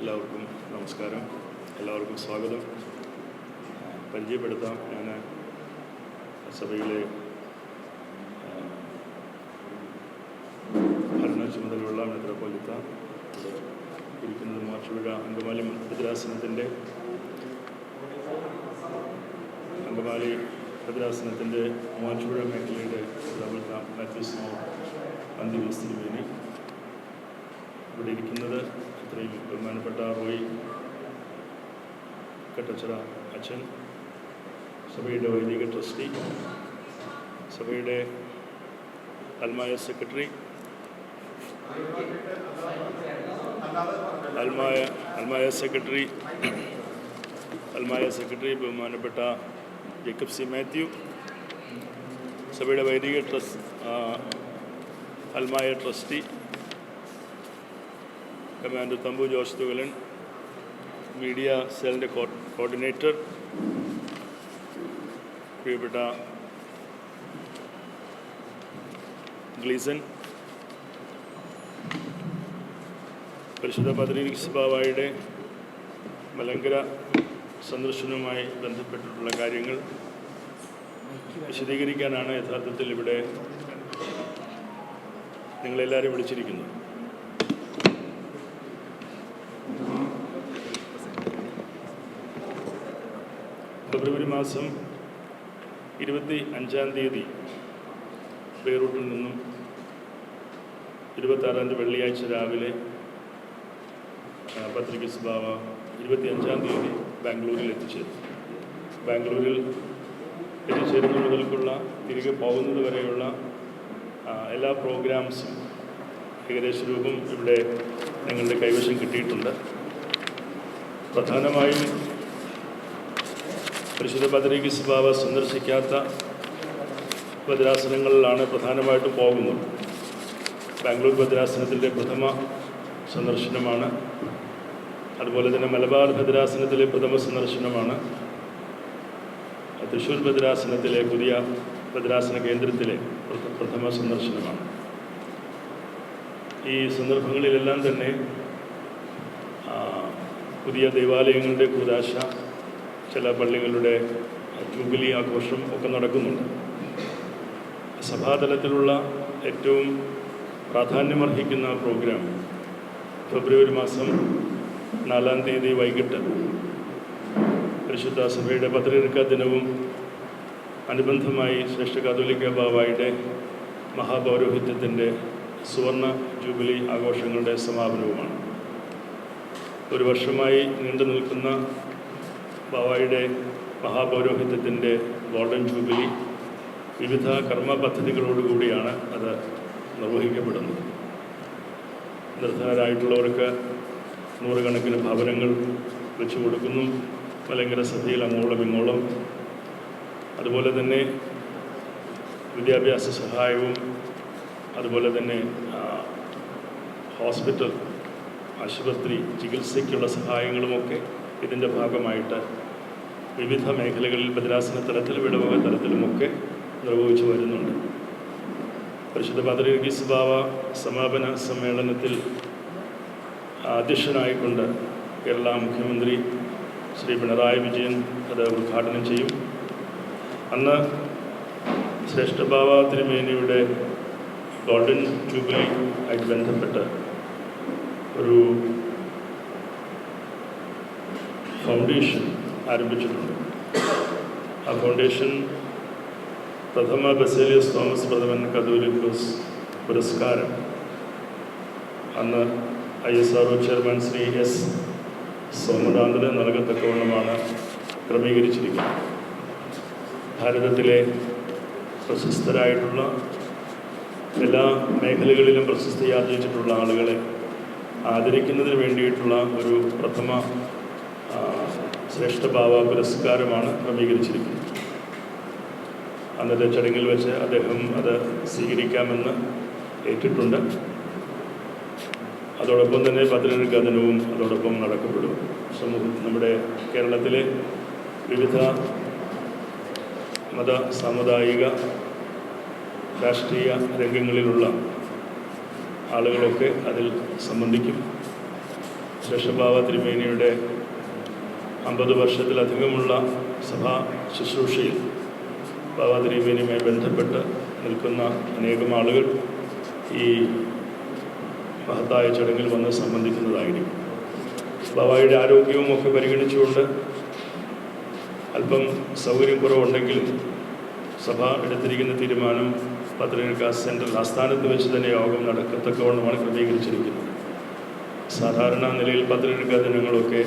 എല്ലാവർക്കും നമസ്കാരം. എല്ലാവർക്കും സ്വാഗതം. പരിചയപ്പെടുത്താം. ഞാൻ സഭയിലെ ഭരണ ചുമതലയുള്ള മെത്രോപ്പൊലിത്ത. ഇവിടെ ഇരിക്കുന്നത് മാർച്ചുപുഴ അങ്കമാലി ഭദ്രാസനത്തിന്റെ അങ്കമാലി ഭദ്രാസനത്തിന്റെ മാർച്ചുപുഴ മേഖലയുടെ പ്രധാനപ്പെട്ട മാത്യൂസ് അന്തിമസ്ഥിതി അന്തിമസ്തിരുവേനി ഇവിടെ ഇരിക്കുന്നത് ഇത്രയും ബഹുമാനപ്പെട്ട റോയി കട്ടച്ചിറ അച്ഛൻ സഭയുടെ വൈദിക ട്രസ്റ്റി സഭയുടെ അൽമായ സെക്രട്ടറി അൽമായ അൽമായ സെക്രട്ടറി അൽമായ സെക്രട്ടറി ബഹുമാനപ്പെട്ട ജേക്കബ് സി മാത്യു സഭയുടെ വൈദിക ട്രസ്റ്റ് അൽമായ trustee commander Thampu Jose Thukalan media സെല്ലിന്റെ കോർഡിനേറ്റർ പ്രിയപ്പെട്ട ഗ്ലീസൻ പരിശുദ്ധ പത്രീസ് ബാവായുടെ മലങ്കര സന്ദർശനവുമായി ബന്ധപ്പെട്ടിട്ടുള്ള കാര്യങ്ങൾ വിശദീകരിക്കാനാണ് യഥാർത്ഥത്തിൽ ഇവിടെ നിങ്ങളെല്ലാവരും വിളിച്ചിരിക്കുന്നത് ഫെബ്രുവരി മാസം ഇരുപത്തി അഞ്ചാം തീയതി ബെയ്റൂട്ടിൽ നിന്നും ഇരുപത്താറാം തീയതി വെള്ളിയാഴ്ച രാവിലെ പത്രിക സ്വഭാവ ഇരുപത്തി അഞ്ചാം തീയതി ബാംഗ്ലൂരിൽ എത്തിച്ചേരും. ബാംഗ്ലൂരിൽ എത്തിച്ചേരുന്ന മുതൽക്കുള്ള തിരികെ പോകുന്നത് വരെയുള്ള എല്ലാ പ്രോഗ്രാംസും ഏകദേശ രൂപം ഇവിടെ നിങ്ങളുടെ കൈവശം കിട്ടിയിട്ടുണ്ട്. പ്രധാനമായും പരിശുദ്ധ പത്രികസ് സ്വഭാവ സന്ദർശിക്കാത്ത ഭദ്രാസനങ്ങളിലാണ് പ്രധാനമായിട്ടും പോകുന്നത്. ബാംഗ്ലൂർ ഭദ്രാസനത്തിന്റെ പ്രഥമ സന്ദർശനമാണ്. അതുപോലെ തന്നെ മലബാർ ഭദ്രാസനത്തിലെ പ്രഥമ സന്ദർശനമാണ്. തൃശ്ശൂർ ഭദ്രാസനത്തിലെ പുതിയ ഭദ്രാസന കേന്ദ്രത്തിലെ പ്രഥ- പ്രഥമ സന്ദർശനമാണ്. ഈ സന്ദർഭങ്ങളിലെല്ലാം തന്നെ പുതിയ ദേവാലയങ്ങളുടെ കൂതാശ ചില പള്ളികളുടെ ജൂബിലി ആഘോഷം ഒക്കെ നടക്കുന്നുണ്ട്. സഭാതലത്തിലുള്ള ഏറ്റവും പ്രാധാന്യമർഹിക്കുന്ന പ്രോഗ്രാം ഫെബ്രുവരി മാസം നാലാം തീയതി വൈകിട്ട് പരിശുദ്ധ സഭയുടെ പത്രിക ദിനവും അനുബന്ധമായി ശ്രേഷ്ഠ കാതോലിക്ക ബാവായുടെ മഹാപൗരോഹിത്യത്തിന്റെ സുവർണ ജൂബിലി ആഘോഷങ്ങളുടെ സമാപനവുമാണ്. ഒരു വർഷമായി നീണ്ടു നിൽക്കുന്ന ബാവായുടെ മഹാപൗരോഹിത്യത്തിന്റെ ഗോൾഡൻ ജൂബിലി വിവിധ കർമ്മ പദ്ധതികളോടുകൂടിയാണ് അത് നിർവഹിക്കപ്പെടുന്നത്. നിർധനരായിട്ടുള്ളവർക്ക് നൂറുകണക്കിന് ഭവനങ്ങൾ വെച്ചു കൊടുക്കുന്നു. മലങ്കര സഭയിൽ അങ്ങോളം ഇങ്ങോളം. അതുപോലെ തന്നെ വിദ്യാഭ്യാസ സഹായവും അതുപോലെ തന്നെ ഹോസ്പിറ്റൽ ആശുപത്രി ചികിത്സയ്ക്കുള്ള സഹായങ്ങളുമൊക്കെ ഇതിന്റെ ഭാഗമായിട്ട് വിവിധ മേഖലകളിൽ ബദ്രാസന തലത്തിലും ഇടവക തലത്തിലുമൊക്കെ നിർവഹിച്ചു വരുന്നുണ്ട്. പരിശുദ്ധ പാത്രീസ് ബാവ സമാപന സമ്മേളനത്തിൽ അധ്യക്ഷനായിക്കൊണ്ട് കേരള മുഖ്യമന്ത്രി ശ്രീ പിണറായി വിജയൻ അത് ഉദ്ഘാടനം ചെയ്യും. അന്ന് ശ്രേഷ്ഠഭാവ തിരുമേനിയുടെ ഗോൾഡൻ ജൂബിലി ആയിട്ട് ബന്ധപ്പെട്ട് ഒരു ഫൗണ്ടേഷൻ ആരംഭിച്ചിട്ടുണ്ട്. ആ ഫൗണ്ടേഷൻ പ്രഥമ ബസേലിയസ് തോമസ് പ്രഥമൻ കതൂലിക്കോസ് പുരസ്കാരം. അന്ന് I S R O chairman Shri S സോമനാഥന് നൽകത്തക്കവണ്ണമാണ് ക്രമീകരിച്ചിരിക്കുന്നത്. ഭാരതത്തിലെ പ്രശസ്തരായിട്ടുള്ള എല്ലാ മേഖലകളിലും പ്രശസ്തി ആർജിച്ചിട്ടുള്ള ആളുകളെ ആദരിക്കുന്നതിന് വേണ്ടിയിട്ടുള്ള ഒരു പ്രഥമ ശ്രേഷ്ഠ ഭാവ പുരസ്കാരമാണ് ക്രമീകരിച്ചിരിക്കുന്നത്. അന്നത്തെ ചടങ്ങിൽ വെച്ച് അദ്ദേഹം അത് സ്വീകരിക്കാമെന്ന് ഏറ്റിട്ടുണ്ട്. അതോടൊപ്പം തന്നെ പത്രികഥനവും അതോടൊപ്പം നടക്കപ്പെടും. സമൂഹം നമ്മുടെ കേരളത്തിലെ വിവിധ മത സാമുദായിക രാഷ്ട്രീയ രംഗങ്ങളിലുള്ള ആളുകളൊക്കെ അതിൽ സംബന്ധിക്കും. ശേഷഭാവ തിരുമേനിയുടെ അമ്പത് വർഷത്തിലധികമുള്ള സഭാ ശുശ്രൂഷയിൽ ബാബ തിരുമേനിയുമായി ബന്ധപ്പെട്ട് നിൽക്കുന്ന അനേകം ആളുകൾ ഈ മഹത്തായ ചടങ്ങിൽ വന്ന് സംബന്ധിക്കുന്നതായിരിക്കും. ബാബായുടെ ആരോഗ്യവും ഒക്കെ പരിഗണിച്ചുകൊണ്ട് അല്പം സൗകര്യം കുറവുണ്ടെങ്കിലും സഭ എടുത്തിരിക്കുന്ന തീരുമാനം പത്രിക സെൻട്രൽ ആസ്ഥാനത്ത് വെച്ച് തന്നെ യോഗം നടക്കത്തക്കവണ്ണമാണ് ക്രമീകരിച്ചിരിക്കുന്നത്. സാധാരണ നിലയിൽ പത്രിക ദിനങ്ങളൊക്കെ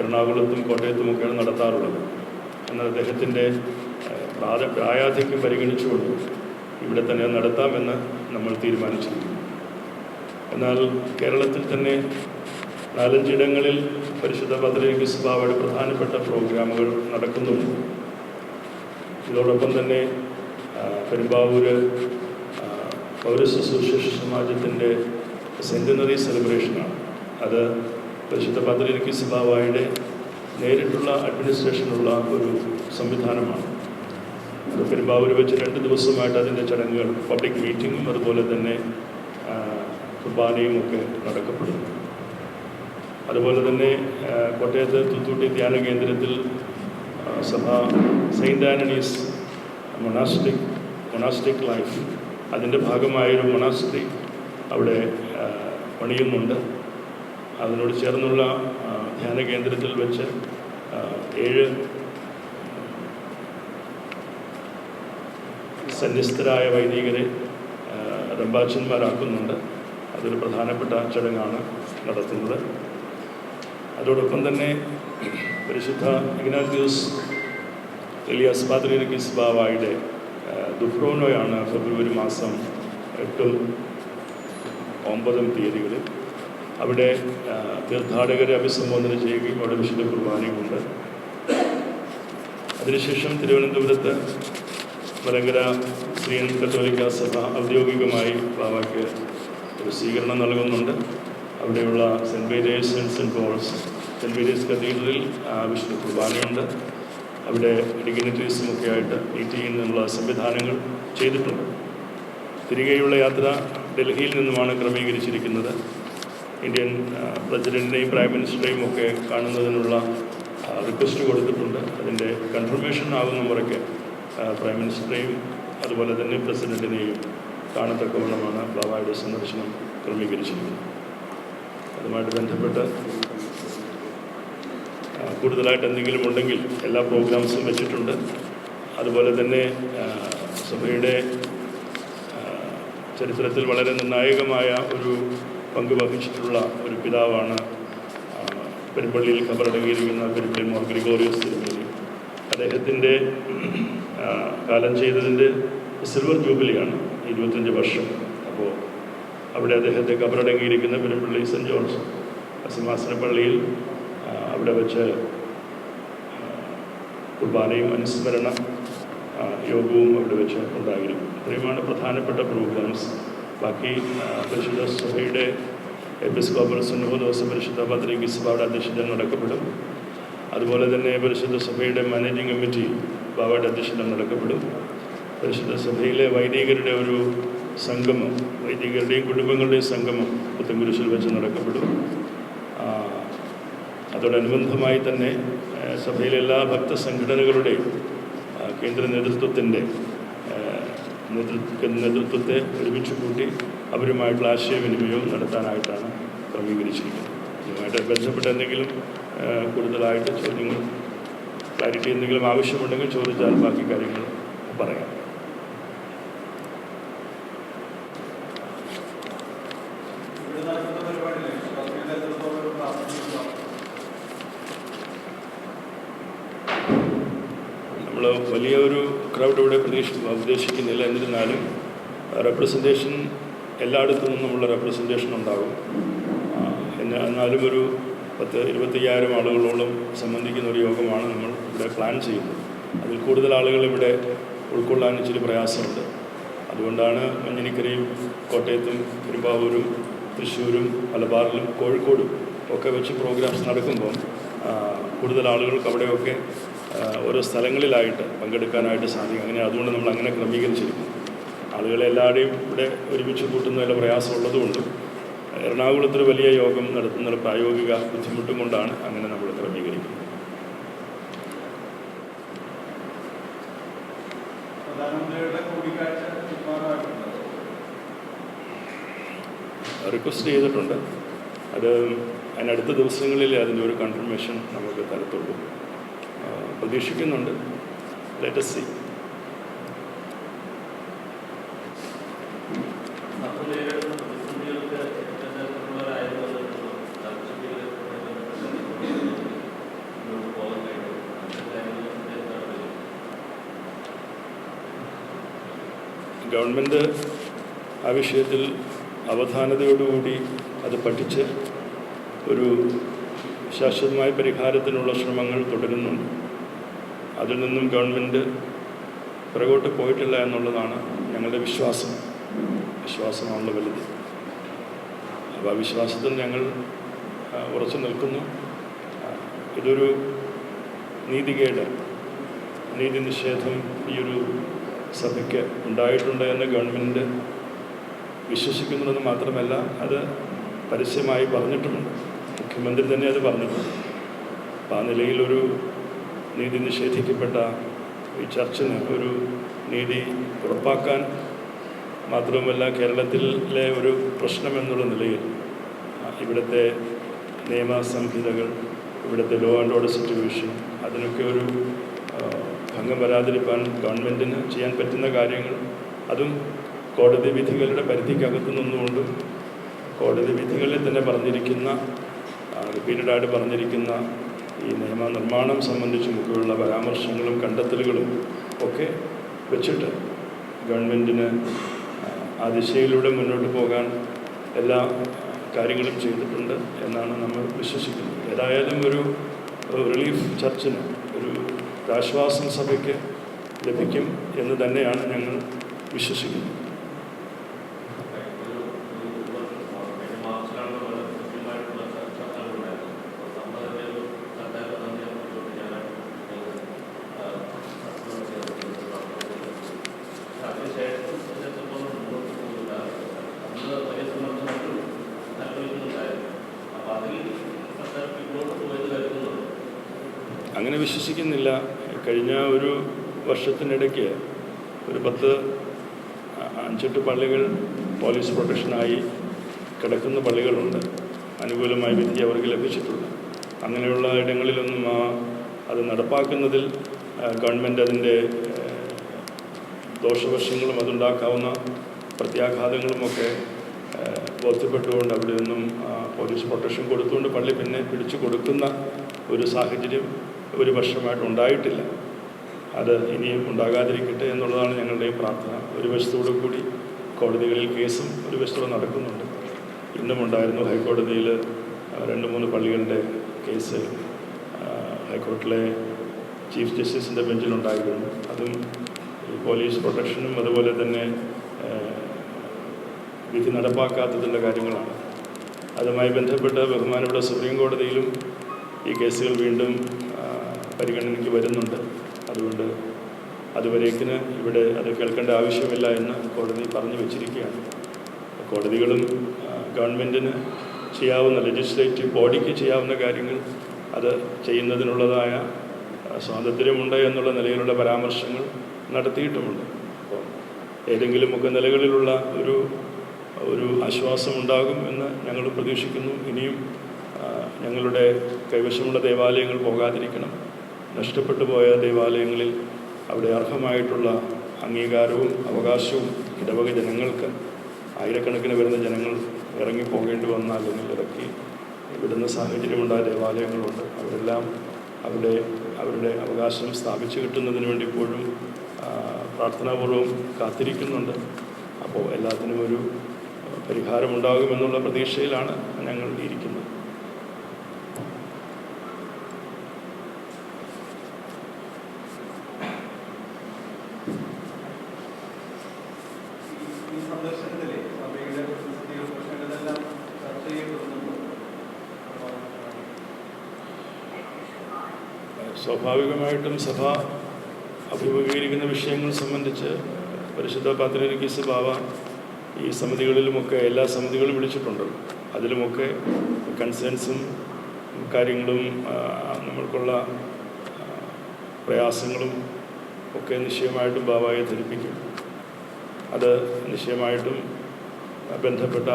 എറണാകുളത്തും കോട്ടയത്തുമൊക്കെയാണ് നടത്താറുള്ളത്. എന്നാൽ അദ്ദേഹത്തിന്റെ പ്രായ പ്രായാധിക്യം പരിഗണിച്ചുകൊണ്ട് ഇവിടെ തന്നെ നടത്താമെന്ന് നമ്മൾ തീരുമാനിച്ചിരിക്കുന്നു. എന്നാൽ കേരളത്തിൽ തന്നെ നാലഞ്ചിടങ്ങളിൽ പരിശുദ്ധ പത്രിക സഭയുടെ പ്രധാനപ്പെട്ട പ്രോഗ്രാമുകൾ നടക്കുന്നുണ്ട്. ഇതോടൊപ്പം തന്നെ പെരുമ്പാവൂര് ആ, പൗരശുശ്രൂഷ സമാജത്തിന്റെ സെന്റിനറി സെലിബ്രേഷനാണ്. അത് പരിശുദ്ധ പത്രിക സഭാവായുടെ നേരിട്ടുള്ള അഡ്മിനിസ്ട്രേഷനുള്ള ഒരു സംവിധാനമാണ്. അത് പെരുമ്പാവൂർ വെച്ച് രണ്ട് ദിവസമായിട്ട് അതിന്റെ ചടങ്ങുകൾ പബ്ലിക് മീറ്റിങ്ങും അതുപോലെ തന്നെ കുർബാനയും ഒക്കെ നടക്കപ്പെടുന്നു. അതുപോലെ തന്നെ കോട്ടയത്ത് തൂത്തൂട്ടി ധ്യാന കേന്ദ്രത്തിൽ സഭ Saint Antony's monastic monastic life അതിന്റെ ഭാഗമായൊരു മൊണാസ്റ്റി അവിടെ പണിയുന്നുണ്ട്. അതിനോട് ചേർന്നുള്ള ധ്യാന കേന്ദ്രത്തിൽ വെച്ച് ഏഴ് സന്യസ്തരായ വൈദികരെ റംബാച്ചന്മാരാക്കുന്നുണ്ട് അതൊരു പ്രധാനപ്പെട്ട ചടങ്ങാണ് നടത്തുന്നത്. അതോടൊപ്പം തന്നെ പരിശുദ്ധ ഇഗ്നാത്യൂസ് എലിയാസ് പാത്രീനക്കിസ് ബാവായുടെ ദുഫ്രോനോയാണ് ഫെബ്രുവരി മാസം എട്ടും ഒമ്പതും തീയതികളിൽ അവിടെ തീർത്ഥാടകരെ അഭിസംബോധന ചെയ്യുകയും അവിടെ വിശുദ്ധ കുർബാനയുമുണ്ട് അതിനുശേഷം തിരുവനന്തപുരത്ത് മലങ്കര ശ്രീ കത്തോലിക്ക സഭ ഔദ്യോഗികമായി ബാബയ്ക്ക് ഒരു സ്വീകരണം നൽകുന്നുണ്ട്. അവിടെയുള്ള Saint Peter's and Saint Paul's Saint Peter's കത്തീഡ്രലിൽ വിശുദ്ധ കുർബാനയുണ്ട്. അവിടെ ഡിഗ്നിറ്ററീസും ഒക്കെ ആയിട്ട് മീറ്റ് ചെയ്യുന്നതിനുള്ള സംവിധാനങ്ങൾ ചെയ്തിട്ടുണ്ട്. തിരികെയുള്ള യാത്ര ഡൽഹിയിൽ നിന്നുമാണ് ക്രമീകരിച്ചിരിക്കുന്നത്. ഇന്ത്യൻ പ്രസിഡന്റിനെയും പ്രൈം മിനിസ്റ്ററെയും ഒക്കെ കാണുന്നതിനുള്ള റിക്വസ്റ്റ് കൊടുത്തിട്ടുണ്ട്. അതിന്റെ കൺഫർമേഷൻ ആകുന്ന മുറയ്ക്ക് പ്രൈം മിനിസ്റ്ററെയും അതുപോലെ തന്നെ പ്രസിഡന്റിനെയും കാണത്തക്കവണ്ണമാണ് ബാബായുടെ സന്ദർശനം ക്രമീകരിച്ചിരിക്കുന്നത്. അതുമായിട്ട് ബന്ധപ്പെട്ട് കൂടുതലായിട്ട് എന്തെങ്കിലും ഉണ്ടെങ്കിൽ എല്ലാ പ്രോഗ്രാംസും വെച്ചിട്ടുണ്ട്. അതുപോലെ തന്നെ സഭയുടെ ചരിത്രത്തിൽ വളരെ നിർണായകമായ ഒരു പങ്ക് വഹിച്ചിട്ടുള്ള ഒരു പിതാവാണ് പെരുമ്പള്ളിയിൽ ഖബറടങ്ങിയിരിക്കുന്ന പെരുമ്പള്ളി മോർ ഗ്രിഗോറിയസ് തിരുമേനി അദ്ദേഹത്തിന്റെ കാലം ചെയ്തതിന്റെ സിൽവർ ജൂബിലിയാണ് ഇരുപത്തഞ്ച് വർഷം. അപ്പോൾ അവിടെ അദ്ദേഹത്തെ കബറടങ്ങിയിരിക്കുന്ന പെരുമ്പള്ളി സെന്റ് ജോൺസ് സിംഹാസന പള്ളിയിൽ അവിടെ വെച്ച് കുർബാനയും അനുസ്മരണ യോഗവും അവിടെ വെച്ച് ഉണ്ടായിരുന്നു. ഇത്രയുമാണ് പ്രധാനപ്പെട്ട പ്രോഗ്രാംസ് ബാക്കി പരിശുദ്ധ സഭയുടെ എപ്പിസ്കോപ്പൽ ദിവസം പരിശുദ്ധ പത്രിക സഭയുടെ അധ്യക്ഷത നടക്കപ്പെടും. അതുപോലെ തന്നെ പരിശുദ്ധ സഭയുടെ മാനേജിംഗ് കമ്മിറ്റി ബാബയുടെ അധ്യക്ഷത നടക്കപ്പെടും. പരിശുദ്ധ സഭയിലെ വൈദികരുടെ ഒരു സംഗമം വൈദികരുടെയും കുടുംബങ്ങളുടെയും സംഗമം പുത്തൻകുരിശിൽ വെച്ച് നടക്കപ്പെടും. അതോടനുബന്ധമായി തന്നെ സഭയിലെ എല്ലാ ഭക്ത സംഘടനകളുടെയും കേന്ദ്ര നേതൃത്വത്തിന്റെ നേതൃത്വ നേതൃത്വത്തെ ഒരുമിച്ച് കൂട്ടി അവരുമായിട്ടുള്ള ആശയവിനിമയവും നടത്താനായിട്ടാണ് ക്രമീകരിച്ചിരിക്കുന്നത്. ഇതുമായിട്ട് ബന്ധപ്പെട്ട എന്തെങ്കിലും കൂടുതലായിട്ട് ചോദ്യങ്ങൾ ക്ലാരിറ്റി എന്തെങ്കിലും ആവശ്യമുണ്ടെങ്കിൽ ചോദിച്ചാൽ ബാക്കി കാര്യങ്ങൾ പറയാം ഇവിടെ നടക്കുന്ന പരിപാടിയിലെ രാഷ്ട്രീയ നേതൃത്വം പ്രാർത്ഥിക്കുക നമ്മൾ വലിയൊരു പ്രതീക്ഷ ഉദ്ദേശിക്കുന്നില്ല. എന്നിരുന്നാലും റെപ്രസെന്റേഷൻ എല്ലായിടത്തു നിന്നും നമ്മളുടെ റെപ്രസെന്റേഷൻ ഉണ്ടാകും എന്നാലും ഒരു പത്ത് ഇരുപത്തയ്യായിരം ആളുകളോളം സംബന്ധിക്കുന്ന ഒരു യോഗമാണ് നമ്മൾ ഇവിടെ പ്ലാൻ ചെയ്യുന്നത്. അതിൽ കൂടുതൽ ആളുകൾ ഇവിടെ ഉൾക്കൊള്ളാൻ ഇച്ചിരി പ്രയാസമുണ്ട്. അതുകൊണ്ടാണ് മഞ്ഞിനിക്കരയും കോട്ടയത്തും പെരുമ്പാവൂരും തൃശ്ശൂരും മലബാറിലും കോഴിക്കോടും ഒക്കെ വെച്ച് പ്രോഗ്രാംസ് നടക്കുമ്പോൾ കൂടുതൽ ആളുകൾക്ക് അവിടെയൊക്കെ ഓരോ സ്ഥലങ്ങളിലായിട്ട് പങ്കെടുക്കാനായിട്ട് സാധിക്കും. അങ്ങനെ അതുകൊണ്ട് നമ്മൾ അങ്ങനെ ക്രമീകരിച്ചിരിക്കുന്നു. ആളുകളെ എല്ലാവരുടെയും ഇവിടെ ഒരുമിച്ച് കൂട്ടുന്നതിൽ പ്രയാസമുള്ളതുകൊണ്ട് എറണാകുളത്തൊരു വലിയ യോഗം നടത്തുന്ന പ്രായോഗിക ബുദ്ധിമുട്ടും കൊണ്ടാണ് അങ്ങനെ നമ്മൾ ക്രമീകരിക്കുന്നത്. റിക്വസ്റ്റ് ചെയ്തിട്ടുണ്ട്. അത് അതിനടുത്ത ദിവസങ്ങളിൽ അതിന്റെ ഒരു കൺഫർമേഷൻ നമുക്ക് തരത്തുള്ളൂ. പ്രതീക്ഷിക്കുന്നുണ്ട്. ലേറ്റസ്റ്റ് സി ഗവൺമെന്റ് ആ വിഷയത്തിൽ അവധാനതയോടുകൂടി അത് പഠിച്ച് ഒരു ശാശ്വതമായ പരിഹാരത്തിനുള്ള ശ്രമങ്ങൾ തുടരുന്നുണ്ട്. അതിൽ നിന്നും ഗവൺമെന്റ് പുറകോട്ട് പോയിട്ടില്ല എന്നുള്ളതാണ് ഞങ്ങളുടെ വിശ്വാസം. വിശ്വാസമാണല്ലോ വലുത്. അപ്പോൾ ആ വിശ്വാസത്തിൽ ഞങ്ങൾ ഉറച്ചു നിൽക്കുന്നു. ഇതൊരു നീതികേട് നീതി നിഷേധം ഈ ഒരു സഭയ്ക്ക് ഉണ്ടായിട്ടുണ്ട് എന്ന് ഗവൺമെന്റ് വിശ്വസിക്കുന്നുണ്ടെന്ന് മാത്രമല്ല അത് പരസ്യമായി പറഞ്ഞിട്ടുമുണ്ട്. മുഖ്യമന്ത്രി തന്നെ അത് പറഞ്ഞിട്ടുണ്ട് അപ്പം ആ നിലയിലൊരു നീതി നിഷേധിക്കപ്പെട്ട ഈ ചർച്ചിന് ഒരു നീതി ഉറപ്പാക്കാൻ മാത്രവുമല്ല കേരളത്തിലെ ഒരു പ്രശ്നം എന്നുള്ള നിലയിൽ ഇവിടുത്തെ നിയമ സംഹിതകൾ ഇവിടുത്തെ ലോ ആൻഡ് ഓർഡർ സിറ്റുവേഷൻ അതിനൊക്കെ ഒരു ഭംഗം വരാതിരിക്കാൻ ഗവൺമെന്റിന് ചെയ്യാൻ പറ്റുന്ന കാര്യങ്ങൾ അതും കോടതി വിധികളുടെ പരിധിക്കകത്തു നിന്നുകൊണ്ടും കോടതി വിധികളിൽ തന്നെ പറഞ്ഞിരിക്കുന്ന റിപ്പീറ്റഡായിട്ട് പറഞ്ഞിരിക്കുന്ന ഈ നിയമനിർമ്മാണം സംബന്ധിച്ചുമൊക്കെയുള്ള പരാമർശങ്ങളും കണ്ടെത്തലുകളും ഒക്കെ വെച്ചിട്ട് ഗവൺമെന്റിന് ആ ദിശയിലൂടെ മുന്നോട്ട് പോകാൻ എല്ലാ കാര്യങ്ങളും ചെയ്തിട്ടുണ്ട് എന്നാണ് നമ്മൾ വിശ്വസിക്കുന്നത്. ഏതായാലും ഒരു റിലീഫ് ചർച്ചിന് ഒരു ആശ്വാസം സഭയ്ക്ക് ലഭിക്കും എന്ന് തന്നെയാണ് ഞങ്ങൾ വിശ്വസിക്കുന്നത് ഒരു ഒരു കഴിഞ്ഞ മാർച്ചിലാണ് വളരെ കൃത്യമായിട്ടുള്ള ചർച്ചകൾ ഉണ്ടായിരുന്നത് അപ്പോൾ നമ്മൾ തന്നെ ഒരു സർക്കാർ നന്ദി അറിയിച്ചുകൊണ്ട് ഞാൻ അതിനുശേഷം ഇതിനെത്തുമ്പോൾ മുന്നോട്ട് പോകുന്നില്ല അന്ന് വലിയ സമ്മർദ്ദങ്ങളും അനുഭവിക്കുന്നുണ്ടായിരുന്നു അപ്പോൾ അതിൽ സർക്കാർ പിന്നോട്ട് പോയത് കരുതുന്നുണ്ട് അങ്ങനെ വിശ്വസിക്കുന്നില്ല. കഴിഞ്ഞ ഒരു വർഷത്തിനിടയ്ക്ക് ഒരു പത്ത് അഞ്ചെട്ട് പള്ളികൾ പോലീസ് പ്രൊട്ടക്ഷനായി കിടക്കുന്ന പള്ളികളുണ്ട്. അനുകൂലമായ വിധി അവർക്ക് ലഭിച്ചിട്ടുണ്ട്. അങ്ങനെയുള്ള ഇടങ്ങളിലൊന്നും ആ അത് നടപ്പാക്കുന്നതിൽ ഗവൺമെന്റ് അതിന്റെ ദോഷവശങ്ങളും അതുണ്ടാക്കാവുന്ന പ്രത്യാഘാതങ്ങളുമൊക്കെ ബോധ്യപ്പെട്ടുകൊണ്ട് അവിടെ നിന്നും പോലീസ് പ്രൊട്ടക്ഷൻ കൊടുത്തുകൊണ്ട് പള്ളി പിന്നെ പിടിച്ചു കൊടുക്കുന്ന ഒരു സാഹചര്യം ഒരു വർഷമായിട്ട് ഉണ്ടായിട്ടില്ല. അത് ഇനിയും ഉണ്ടാകാതിരിക്കട്ടെ എന്നുള്ളതാണ് ഞങ്ങളുടെയും പ്രാർത്ഥന. ഒരു വശത്തോടു കൂടി കോടതികളിൽ കേസും ഒരു വശത്തോടെ നടക്കുന്നുണ്ട്. ഇന്നും ഉണ്ടായിരുന്നു ഹൈക്കോടതിയിൽ രണ്ട് മൂന്ന് പള്ളികളുടെ കേസ് ഹൈക്കോർട്ടിലെ ചീഫ് ജസ്റ്റിസിന്റെ ബെഞ്ചിലുണ്ടായിരുന്നു. അതും പോലീസ് പ്രൊട്ടക്ഷനും അതുപോലെ തന്നെ വിധി നടപ്പാക്കാത്തതിന്റെ കാര്യങ്ങളാണ്. അതുമായി ബന്ധപ്പെട്ട് ബഹുമാനപ്പെട്ട സുപ്രീം കോടതിയിലും ഈ കേസുകൾ വീണ്ടും പരിഗണനയ്ക്ക് വരുന്നുണ്ട്. അതുകൊണ്ട് അതുവരേക്കിന് ഇവിടെ അത് കേൾക്കേണ്ട ആവശ്യമില്ല എന്ന് കോടതി പറഞ്ഞു വച്ചിരിക്കുകയാണ്. കോടതികളും ഗവൺമെന്റിന് ചെയ്യാവുന്ന ലെജിസ്ലേറ്റീവ് ബോഡിക്ക് ചെയ്യാവുന്ന കാര്യങ്ങൾ അത് ചെയ്യുന്നതിനുള്ളതായ സ്വാതന്ത്ര്യമുണ്ട് എന്നുള്ള നിലയിലുള്ള പരാമർശങ്ങൾ നടത്തിയിട്ടുമുണ്ട്. അപ്പോൾ ഏതെങ്കിലുമൊക്കെ നിലകളിലുള്ള ഒരു ഒരു ആശ്വാസം ഉണ്ടാകും എന്ന് ഞങ്ങൾ പ്രതീക്ഷിക്കുന്നു. ഇനിയും ഞങ്ങളുടെ കൈവശമുള്ള ദേവാലയങ്ങൾ പോകാതിരിക്കണം. നഷ്ടപ്പെട്ടു പോയ ദേവാലയങ്ങളിൽ അവിടെ അർഹമായിട്ടുള്ള അംഗീകാരവും അവകാശവും ഇടവക ജനങ്ങൾക്ക് ആയിരക്കണക്കിന് വരുന്ന ജനങ്ങൾ ഇറങ്ങിപ്പോകേണ്ടി വന്ന അല്ലെങ്കിൽ ഇറക്കി വിടുന്ന സാഹചര്യമുണ്ടായ ദേവാലയങ്ങളുണ്ട്. അവരെല്ലാം അവിടെ അവരുടെ അവകാശം സ്ഥാപിച്ചു കിട്ടുന്നതിന് വേണ്ടി ഇപ്പോഴും പ്രാർത്ഥനാപൂർവം കാത്തിരിക്കുന്നുണ്ട്. അപ്പോൾ എല്ലാത്തിനും ഒരു പരിഹാരമുണ്ടാകുമെന്നുള്ള പ്രതീക്ഷയിലാണ് ഞങ്ങൾ ഇരിക്കുന്നത് ഈ- ഈ സന്ദർശനത്തിലെ സഭയുടെ പ്രതിസന്ധികൾ പ്രശ്നങ്ങളെല്ലാം ചർച്ച ചെയ്യപ്പെടുന്നുണ്ട് അപ്പോൾ, സ്വാഭാവികമായിട്ടും സഭ അഭിമുഖീകരിക്കുന്ന വിഷയങ്ങൾ സംബന്ധിച്ച് പരിശുദ്ധ പാത്രീസ് ബാവ ഈ സമിതികളിലുമൊക്കെ എല്ലാ സമിതികളും വിളിച്ചിട്ടുണ്ട്. അതിലുമൊക്കെ കൺസേൺസും കാര്യങ്ങളും നമ്മൾക്കുള്ള പ്രയാസങ്ങളും ഒക്കെ നിശ്ചയമായിട്ടും ബാബായെ ധരിപ്പിക്കും. അത് നിശ്ചയമായിട്ടും ബന്ധപ്പെട്ട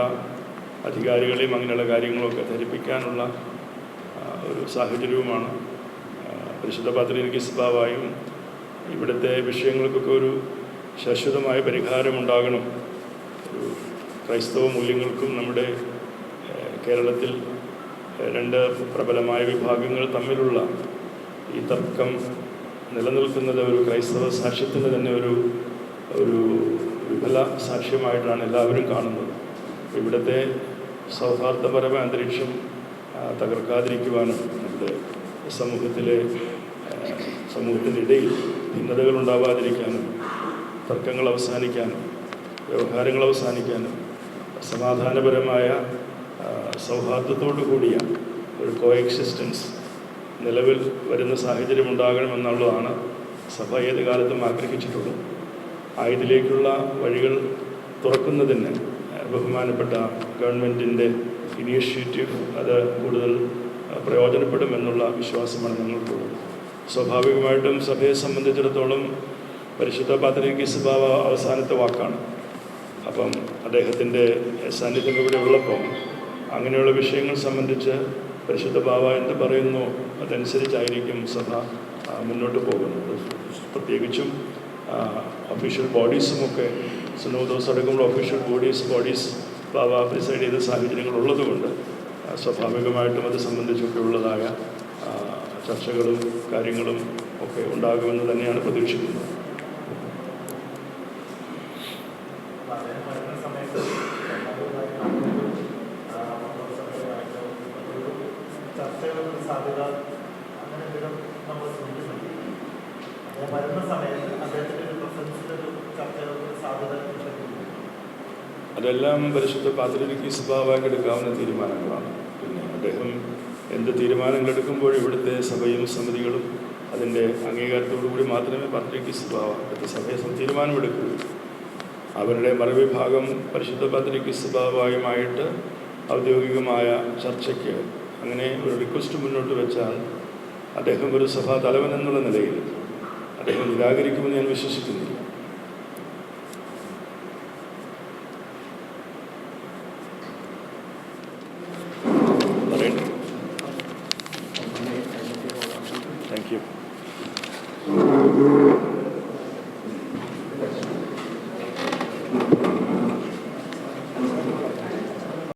അധികാരികളെയും അങ്ങനെയുള്ള കാര്യങ്ങളൊക്കെ ധരിപ്പിക്കാനുള്ള ഒരു സാഹചര്യവുമാണ്. പരിശുദ്ധ പാത്രീനിക്കിസ് ബാബായും ഇവിടുത്തെ വിഷയങ്ങൾക്കൊക്കെ ഒരു ശാശ്വതമായ പരിഹാരമുണ്ടാകണം. ഒരു ക്രൈസ്തവ മൂല്യങ്ങൾക്കും നമ്മുടെ കേരളത്തിൽ രണ്ട് പ്രബലമായ വിഭാഗങ്ങൾ തമ്മിലുള്ള ഈ തർക്കം നിലനിൽക്കുന്നത് ഒരു ക്രൈസ്തവ സാക്ഷ്യത്തിന് തന്നെ ഒരു ഒരു വിഫല സാക്ഷ്യമായിട്ടാണ് എല്ലാവരും കാണുന്നത്. ഇവിടുത്തെ സൗഹാർദ്ദപരമായ അന്തരീക്ഷം തകർക്കാതിരിക്കുവാനും നമ്മുടെ സമൂഹത്തിലെ സമൂഹത്തിനിടയിൽ ഭിന്നതകൾ ഉണ്ടാവാതിരിക്കാനും തർക്കങ്ങൾ അവസാനിക്കാനും വ്യവഹാരങ്ങൾ അവസാനിക്കാനും സമാധാനപരമായ സൗഹാർദ്ദത്തോടു കൂടിയ ഒരു കോ എക്സിസ്റ്റൻസ് നിലവിൽ വരുന്ന സാഹചര്യം ഉണ്ടാകണമെന്നുള്ളതാണ് സഭ ഏത് കാലത്തും ആഗ്രഹിച്ചിട്ടുള്ളത് ആയതിലേക്കുള്ള വഴികൾ തുറക്കുന്നതിന് ബഹുമാനപ്പെട്ട ഗവൺമെന്റിന്റെ ഇനീഷ്യേറ്റീവ് അത് കൂടുതൽ പ്രയോജനപ്പെടുമെന്നുള്ള വിശ്വാസമാണ് ഞങ്ങൾക്കുള്ളത്. സ്വാഭാവികമായിട്ടും സഭയെ സംബന്ധിച്ചിടത്തോളം പരിശുദ്ധ പാത്രയ്ക്ക് സ്വഭാവ അവസാനത്തെ വാക്കാണ്. അപ്പം അദ്ദേഹത്തിന്റെ സാന്നിധ്യം ഇവിടെ ഉള്ളപ്പം അങ്ങനെയുള്ള വിഷയങ്ങൾ സംബന്ധിച്ച് പരിശുദ്ധ ബാബ എന്ത് പറയുന്നു അതനുസരിച്ചായിരിക്കും സഭ മുന്നോട്ട് പോകുന്നത്. പ്രത്യേകിച്ചും ഒഫീഷ്യൽ ബോഡീസുമൊക്കെ സുനോദോസ് അടക്കമുള്ള ഒഫീഷ്യൽ ബോഡീസ് ബോഡീസ് ബാബ പ്രിസൈഡ് ചെയ്ത സാഹചര്യങ്ങൾ ഉള്ളതുകൊണ്ട് സ്വാഭാവികമായിട്ടും അത് സംബന്ധിച്ചൊക്കെ ഉള്ളതായ ചർച്ചകളും കാര്യങ്ങളും ഒക്കെ ഉണ്ടാകുമെന്ന് തന്നെയാണ് പ്രതീക്ഷിക്കുന്നത് അദ്ദേഹം വരുന്ന സമയത്ത് ഒരു ചർച്ചകൾക്ക് സാധ്യത അങ്ങനെ എന്തെങ്കിലും നമ്മൾ ശ്രമിക്കുന്നുണ്ട് അദ്ദേഹം വരുന്ന സമയത്ത് അദ്ദേഹത്തിന്റെ ഒരു പ്രസൻസിലൊരു ചർച്ചകൾക്ക് സാധ്യത അതെല്ലാം പരിശുദ്ധ പാത്രിക്ക് സ്വഭാവമായിട്ട് എടുക്കാവുന്ന തീരുമാനങ്ങളാണ്. പിന്നെ അദ്ദേഹം എന്ത് തീരുമാനങ്ങൾ എടുക്കുമ്പോൾ ഇവിടുത്തെ സഭയും സമിതികളും അതിന്റെ കൂടി മാത്രമേ പാത്രിക്ക് സ്വഭാവം ഇവിടുത്തെ സഭയെ തീരുമാനമെടുക്കുകയുള്ളൂ അവരുടെ മറുവിഭാഗം പരിശുദ്ധ പാത്രിക്ക് സ്വഭാവമായിട്ട് ഔദ്യോഗികമായ ചർച്ചയ്ക്ക് അങ്ങനെ ഒരു റിക്വസ്റ്റ് മുന്നോട്ട് വെച്ചാൽ അദ്ദേഹം ഒരു സഭാ തലവൻ എന്നുള്ള നിലയിൽ അദ്ദേഹം നിരാകരിക്കുമെന്ന് ഞാൻ വിശ്വസിക്കുന്നില്ല